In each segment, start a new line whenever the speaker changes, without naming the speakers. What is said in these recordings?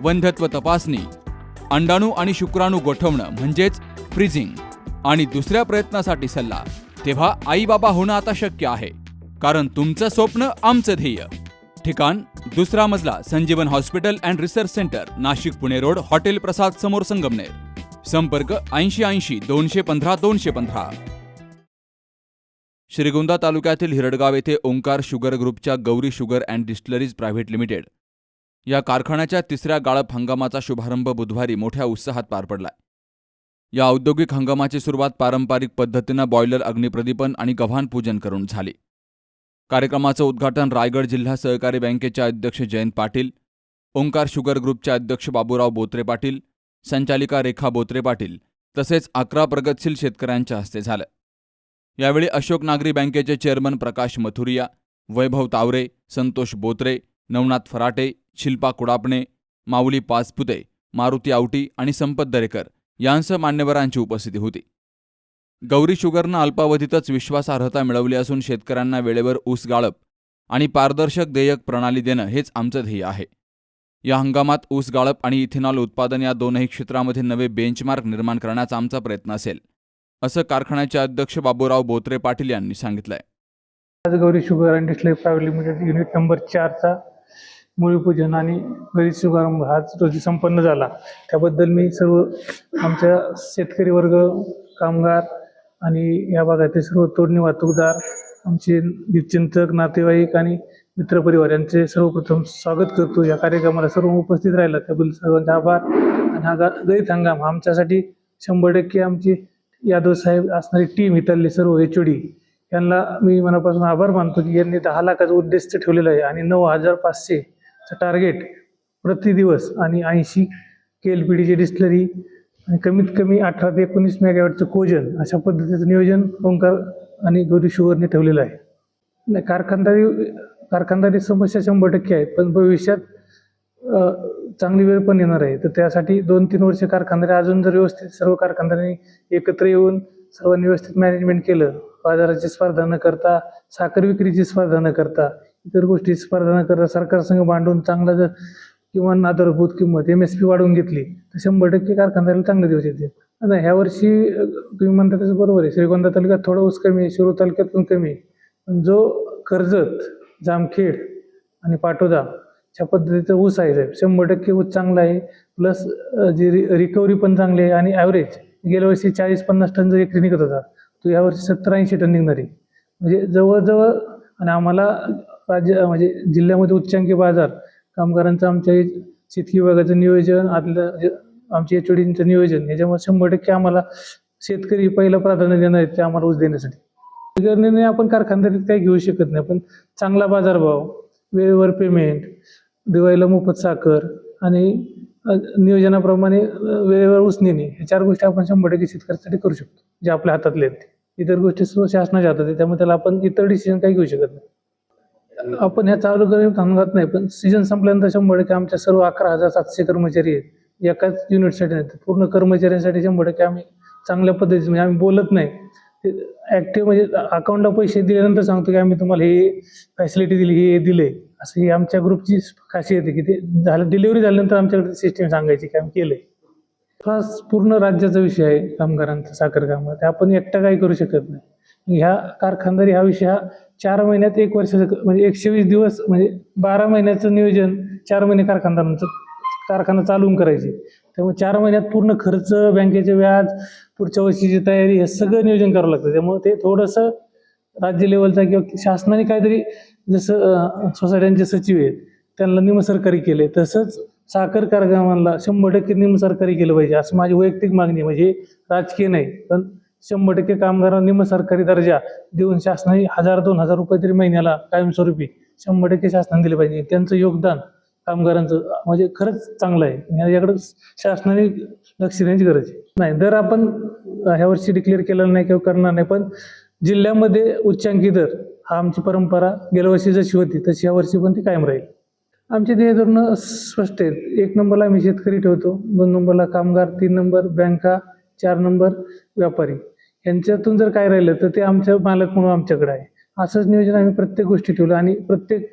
वंध्यत्व तपासणी अंडाणू आणि शुक्राणू गोठवणं म्हणजेच फ्रीजिंग आणि दुसऱ्या प्रयत्नासाठी सल्ला. तेव्हा आई बाबा होणं आता शक्य आहे कारण तुमचं स्वप्न आमचं ध्येय. ठिकाण दुसरा मजला Sanjeevan hospital and research centre Nashik Pune road hotel Prasad समोर संगमनेर. संपर्क ऐंशी ऐंशी दोनशे पंधरा दोनशे पंधरा. श्रीगोंदा तालुक्यातील हिरडगाव येथे ओंकार शुगर ग्रुपच्या Gauri sugar and distilleries private limited या कारखान्याच्या तिसऱ्या गाळप हंगामाचा शुभारंभ बुधवारी मोठ्या उत्साहात पार पडलाय. या औद्योगिक हंगामाची सुरुवात पारंपरिक पद्धतीनं बॉयलर अग्निप्रदीपन आणि गव्हाण पूजन करून झाली. कार्यक्रमाचं उद्घाटन रायगड जिल्हा सहकारी बँकेचे अध्यक्ष जयंत पाटील ओंकार शुगर ग्रुपचे अध्यक्ष बाबूराव बोत्रे पाटील संचालिका रेखा बोत्रे पाटील तसेच अकरा प्रगतशील शेतकऱ्यांच्या हस्ते झालं. यावेळी अशोक नागरी बँकेचे चेअरमन प्रकाश मथुरिया वैभव तावरे संतोष बोत्रे नवनाथ फराटे शिल्पा कुडापणे माऊली पाचपुते मारुती आवटी आणि संपत दरेकर यांसह मान्यवरांची उपस्थिती होती. गौरी शुगरनं अल्पावधीतच विश्वासार्हता मिळवली असून शेतकऱ्यांना वेळेवर ऊस गाळप आणि पारदर्शक देयक प्रणाली देणं हेच आमचं ध्येय आहे. या हंगामात ऊस गाळप आणि इथेनॉल उत्पादन या दोनही क्षेत्रामध्ये नवे बेंचमार्क निर्माण करण्याचा आमचा प्रयत्न असेल असं कारखान्याचे अध्यक्ष बाबूराव बोत्रे पाटील यांनी सांगितलंय.
आज Gauri sugar and distillery private limited unit number चारचा मूळपूजन आणि घरी शुभारंभ हाच रोजी संपन्न झाला त्याबद्दल मी सर्व आमच्या शेतकरी वर्ग कामगार आणि या भागातील सर्व तोडणी वाहतूकदार आमचे हितचिंतक नातेवाईक आणि मित्रपरिवार यांचे सर्वप्रथम स्वागत करतो. या कार्यक्रमाला सर्व उपस्थित राहिला. त्याबद्दल सर्वांचे आभार आणि हा गा गरीब हंगाम. आमच्यासाठी शंभर टक्के आमची यादव साहेब असणारी टीम इथली सर्व एच ओ डी यांना मी मनापासून आभार मानतो की यांनी दहा लाखाचा उद्देश ठेवलेला आहे आणि नऊ हजार पाचशे टार्गेट प्रति दिवस आणि ऐंशी के एल पी डीची डिस्टलरी आणि कमीत कमी अठरा ते एकोणीस मेगावॅटचं कोजन अशा पद्धतीचं नियोजन ओंकार आणि गौरी शुगरने ठेवलेलं आहे. नाही कारखानदारी कारखानदारी समस्या शंभर टक्के आहेत पण भविष्यात चांगली वेळ पण येणार आहे. तर त्यासाठी दोन तीन वर्ष कारखानदारी अजून जर व्यवस्थित सर्व कारखानदारांनी एकत्र येऊन सर्वांनी व्यवस्थित मॅनेजमेंट केलं बाजाराची स्पर्धा न करता साखर विक्रीची स्पर्धा न करता इतर गोष्टी स्पर्धा न करता सरकारसंघ भांडून चांगला जर किमान आधारभूत किंमत एम एस पी वाढवून घेतली तर शंभर टक्के कारखानदाराला चांगले दिवस येतील. आता ह्या वर्षी तुम्ही म्हणता त्याचं बरोबर आहे. श्रीगोंदा तालुक्यात थोडा ऊस कमी आहे शिरूर तालुक्यात पण कमी आहे. जो कर्जत जामखेड आणि पाटोदा ह्या पद्धतीचं ऊस आहे साहेब शंभर टक्के ऊस चांगला आहे. प्लस जी रि रिकव्हरी पण चांगली आहे आणि ॲव्हरेज गेल्या वर्षी चाळीस पन्नास टन जर एकरी निघत होता तो यावर्षी सत्तर ऐंशी टन निघणार आहे. म्हणजे जवळजवळ आणि आम्हाला राज्य म्हणजे जिल्ह्यामध्ये उच्चांकी बाजार कामगारांचं आमच्या शेतकी विभागाचं नियोजन आतलं जे आमच्या एच डींचं नियोजन याच्यामुळे शंभर टक्के आम्हाला शेतकरी पहिलं प्राधान्य देणार आहेत ते आम्हाला ऊस देण्यासाठी. निर्णय आपण कारखानदारीत काही घेऊ शकत नाही पण चांगला बाजारभाव वेळेवर पेमेंट दिवाळीला मोफत साखर आणि नियोजनाप्रमाणे वेळेवर ऊस नेणे या चार गोष्टी आपण शंभर टक्के शेतकऱ्यासाठी करू शकतो जे आपल्या हातातले आहेत इतर गोष्टी सर्व शासनाच्या हातात आहे त्यामुळे त्याला आपण इतर डिसिजन काही घेऊ शकत नाही. आपण ह्या चालू करून थांबत नाही पण सीझन संपल्यानंतर शंभर टक्के आमच्या सर्व अकरा हजार सातशे कर्मचारी आहेत. एकाच युनिटसाठी नाही पूर्ण कर्मचाऱ्यांसाठी शंभर टक्के आम्ही चांगल्या पद्धतीने म्हणजे आम्ही बोलत नाही. ॲक्टिव्ह म्हणजे अकाउंटला पैसे दिल्यानंतर सांगतो की आम्ही तुम्हाला हे फॅसिलिटी दिली हे दिले. असं ही आमच्या ग्रुपची खासियत आहे की ते झालं डिलिव्हरी झाल्यानंतर आमच्याकडे सिस्टीम सांगायची की आम्ही केले खास पूर्ण राज्याचा विषय आहे कामगारांचा साखर कामगार. आपण एकटा काही करू शकत नाही. ह्या कारखानदारी हा विषय हा चार महिन्यात एक वर्षाचं म्हणजे एकशे वीस दिवस म्हणजे बारा महिन्याचं नियोजन चार महिने कारखानदारांचं कारखाना चालवून करायचे. त्यामुळे चार महिन्यात पूर्ण खर्च बँकेचे व्याज पुढच्या वर्षीची तयारी हे सगळं नियोजन करावं लागतं. त्यामुळे ते थोडंसं राज्य लेवलचा किंवा शासनाने काहीतरी जसं सोसायट्यांचे सचिव आहेत त्यांना निमसरकारी केले तसंच साखर कारखान्याला शंभर टक्के निमसरकारी केलं पाहिजे असं माझी वैयक्तिक मागणी म्हणजे राजकीय नाही पण शंभर टक्के कामगारांना निमसरकारी दर्जा देऊन शासनाने हजार दोन हजार रुपये तरी महिन्याला कायमस्वरूपी शंभर टक्के शासनाने दिले पाहिजे. त्यांचं योगदान कामगारांचं म्हणजे खरंच चांगलं आहे. आणि याच्याकडे शासनाने लक्ष देण्याची गरज आहे. नाही दर आपण ह्या वर्षी डिक्लेअर केलेला नाही किंवा करणार नाही पण जिल्ह्यामध्ये उच्चांकी दर हा आमची परंपरा गेल्या वर्षी जशी होती तशी या वर्षी पण ती कायम राहील. आमचे ध्येय धोरणं स्पष्ट आहेत. एक नंबरला आम्ही शेतकरी ठेवतो दोन नंबरला कामगार तीन नंबर बँका चार नंबर व्यापारी. यांच्यातून जर काय राहिलं तर ते आमच्या मालक म्हणून आमच्याकडे आहे. असंच नियोजन आम्ही प्रत्येक गोष्टी ठेवलं आणि प्रत्येक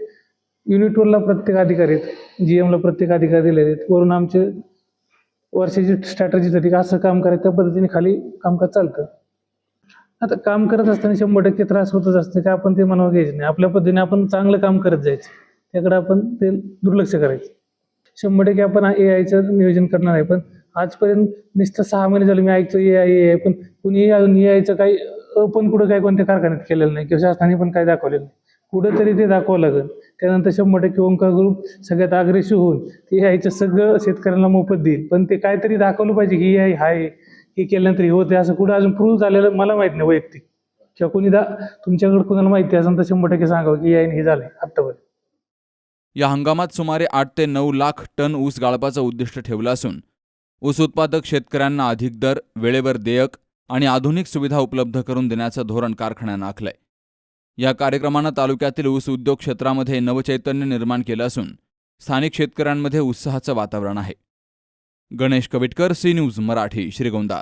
युनिटवरला प्रत्येक अधिकारी आहेत. जी एमला प्रत्येक अधिकारी दिलेले आहेत. वरून आमचे वर्षाची स्ट्रॅटजी झाली की असं काम करायचं त्या पद्धतीने खाली कामकाज चालतं. आता काम करत असताना शंभर टक्के त्रास होतच असते का आपण ते मनावर घ्यायचं नाही. आपल्या पद्धतीने आपण चांगलं काम करत जायचं. त्याकडे आपण ते दुर्लक्ष करायचं. शंभर टक्के आपण ए आयचं नियोजन करणार आहे पण आजपर्यंत नुसतं सहा महिने झाले मी ऐकतो ए आय ए आय पण कुणी अजून ए आयचं काही पण कुठं काय कोणत्या कारखान्यात केलेलं नाही किंवा शासनाने पण काय दाखवलेलं नाही. कुठंतरी ते दाखवावं लागेल. त्यानंतर शंभर टक्के ओंकार ग्रुप सगळ्यात अग्रेसिव्ह होऊन ते ए आयचं सगळं शेतकऱ्यांना मोफत देईल. पण ते काहीतरी दाखवलं पाहिजे की ए आय हाय हे केल्यानंतर हे होते असं कुठं अजून प्रूव्ह झालेलं मला माहीत नाही वैयक्तिक. किंवा कोणी दा तुमच्याकडे कोणाला माहिती असेल तर शंभर टक्के सांगावं की ए आय हे झालंय आत्तापर्यंत.
या हंगामात सुमारे आठ ते नऊ लाख टन ऊस गाळपाचं उद्दिष्ट ठेवलं असून ऊस उत्पादक शेतकऱ्यांना अधिक दर वेळेवर देयक आणि आधुनिक सुविधा उपलब्ध करून देण्याचं धोरण कारखान्यानं आखलंय. या कार्यक्रमानं तालुक्यातील ऊस उद्योग क्षेत्रामध्ये नवचैतन्य निर्माण केलं असून स्थानिक शेतकऱ्यांमध्ये उत्साहाचं वातावरण आहे. Ganesh Kavitkar C news Marathi Shrigonda.